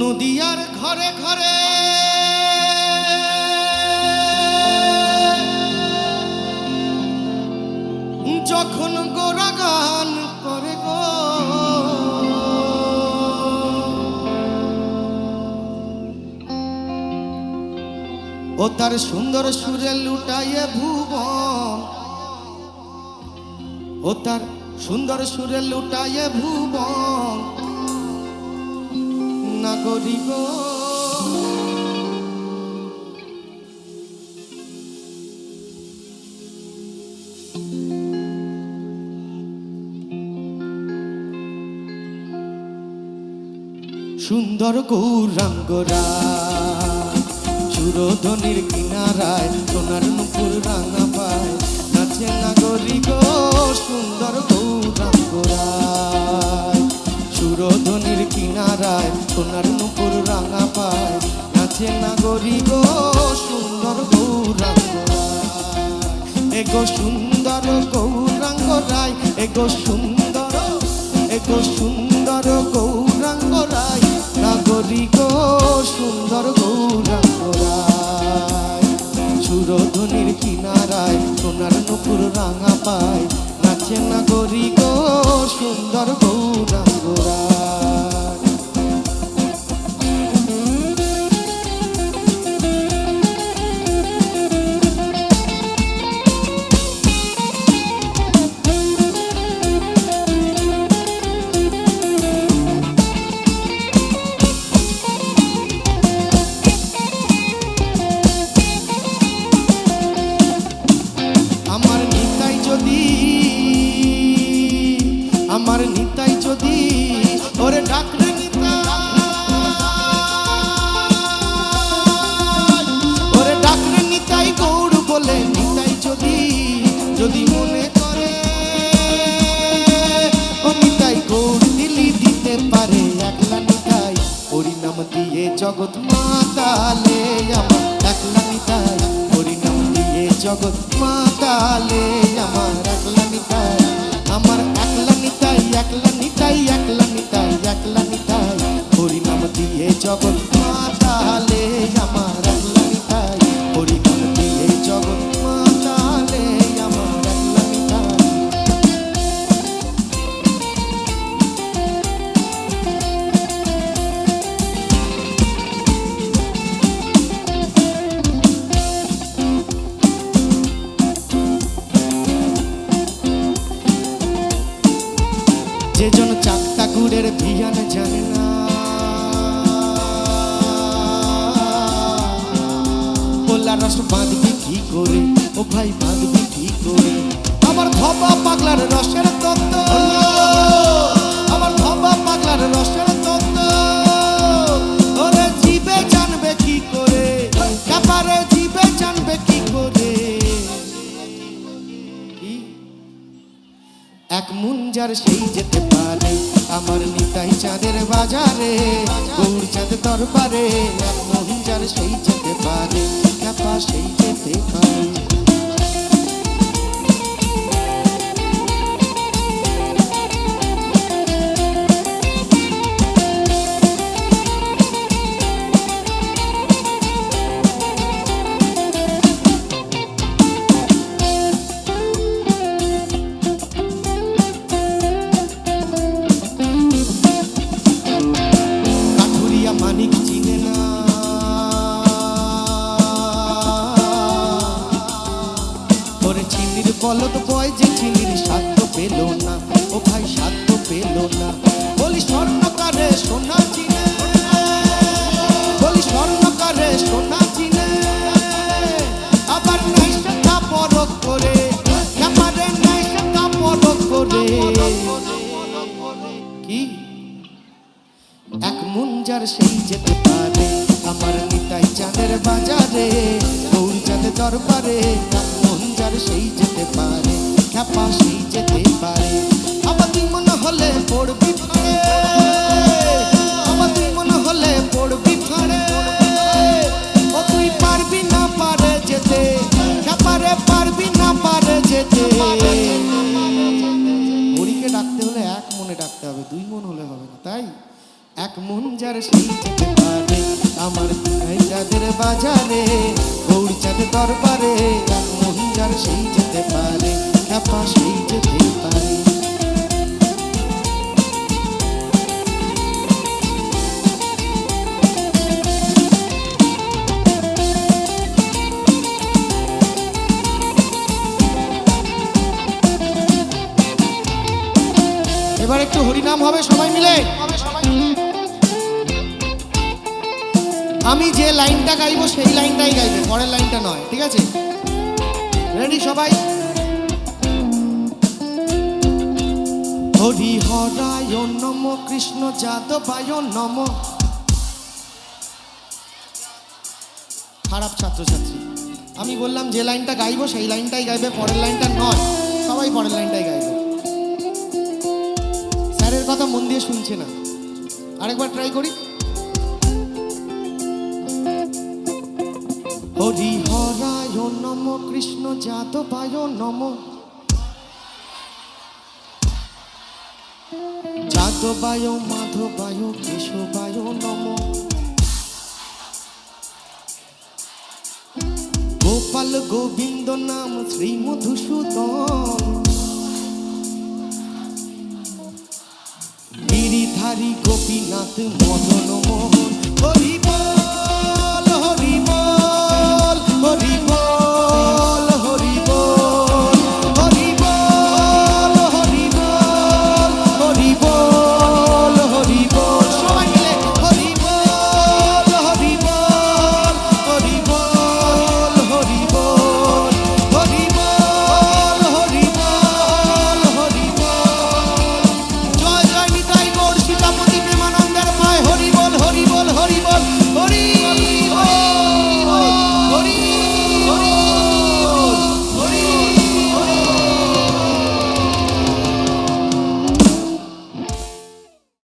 নদিয়ার ঘরে ঘরে। যখন গোরা গান করে গো, ও তার সুন্দর সুরে লুটাইয়ে ভুবন। ও তার সুন্দর সুরে লুটাইয়ে ভুবন। সুন্দর গৌরাঙ্গরা সুরধনির কিনারায় সোনার নুপুর রাঙা পায়। নাচে নাগরিক সুন্দর গৌরাঙ্গরায় এগো সুন্দর গৌরাঙ্গ রায় এগো সুন্দর এগো সুন্দর গৌরাঙ্গ রায়। নাগরিক সুন্দর গৌরাঙ্গ রায়। সুরধনির কিনারায় সোনার নুপুর রাঙা পায়। নাচে নাগরিক সুন্দর গৌরাঙ্গ রায়। জগৎ মাতালে আমার একলা হরি হরিনাম দিয়ে জগৎ মাতালে আমার একলা নিতাই আমার একলা নিতাই একলা নিতাই একলা নিতাই যে জন চাকতা গুড়ের বিয়ান জানে না। পোলা রস বাঁধবি কি করে? ও ভাই বাঁধবি কি করে? আমার ধপা পাগলার রসের এক মুঞ্জার সেই যেতে পারে। আমার নিতাই চাঁদের বাজারে গৌর চাঁদ দরবারে, এক মুঞ্জার সেই যেতে পারে। সেই যেতে পারে। বলদ বয় যে চিনির সাধ্য পেল না। ও ভাই সাধ্য পেল না। বলি, স্বর্ণকারে সোনা চিনে। বলি, স্বর্ণকারে সোনা চিনে। আবার নাই সেটা পরক করে ব্যাপারে নাই সেটা পরক করে কি? এক মুঞ্জার সেই যেতে পারে। আমার নিতাই চাঁদের বাজারে গৌর চাঁদের দরবারে। এক মুঞ্জার সেই যেতে পারে, খ্যাপা সেই যেতে পারে। আবার তুই মনে হলে পড়বি ফাঁড়ে। আবার তুই মনে হলে পড়বি ফাঁড়ে। ও তুই পারবি না পারে যেতে, খ্যাপারে পারবি না পারে যেতে। হরিকে ডাকতে হলে এক মনে ডাকতে হবে, দুই মন হলে হবে না, তাই? এক মন যার পারে, আমার যাদের বাজারে গৌর চাঁদ দরবারে, এক মন যার সেই যেতে পারে, খ্যাপা সেই যেতে পারে। এবার একটু হরিনাম হবে সবাই মিলে? আমি যে লাইনটা গাইবো, সেই লাইনটাই গাইবে, পরের লাইনটা নয়, ঠিক আছে? রেডি সবাই? হরি হরায় নম, কৃষ্ণ যাদবায় নম। খারাপ ছাত্রছাত্রী। আমি বললাম যে লাইনটা গাইবো, সেই লাইনটাই গাইবে, পরের লাইনটা নয়। সবাই পরের লাইনটাই গাইবে। স্যারের কথা মন দিয়ে শুনছে না। আরেকবার ট্রাই করি। হরি হরায় নম, কৃষ্ণ যাদবায় নম। যাদবায় মাধবায়, কেশবায় নম। গোপাল গোবিন্দ নাম শ্রী মধুসূদন গিরিধারী গোপীনাথ মদন মোহন হরি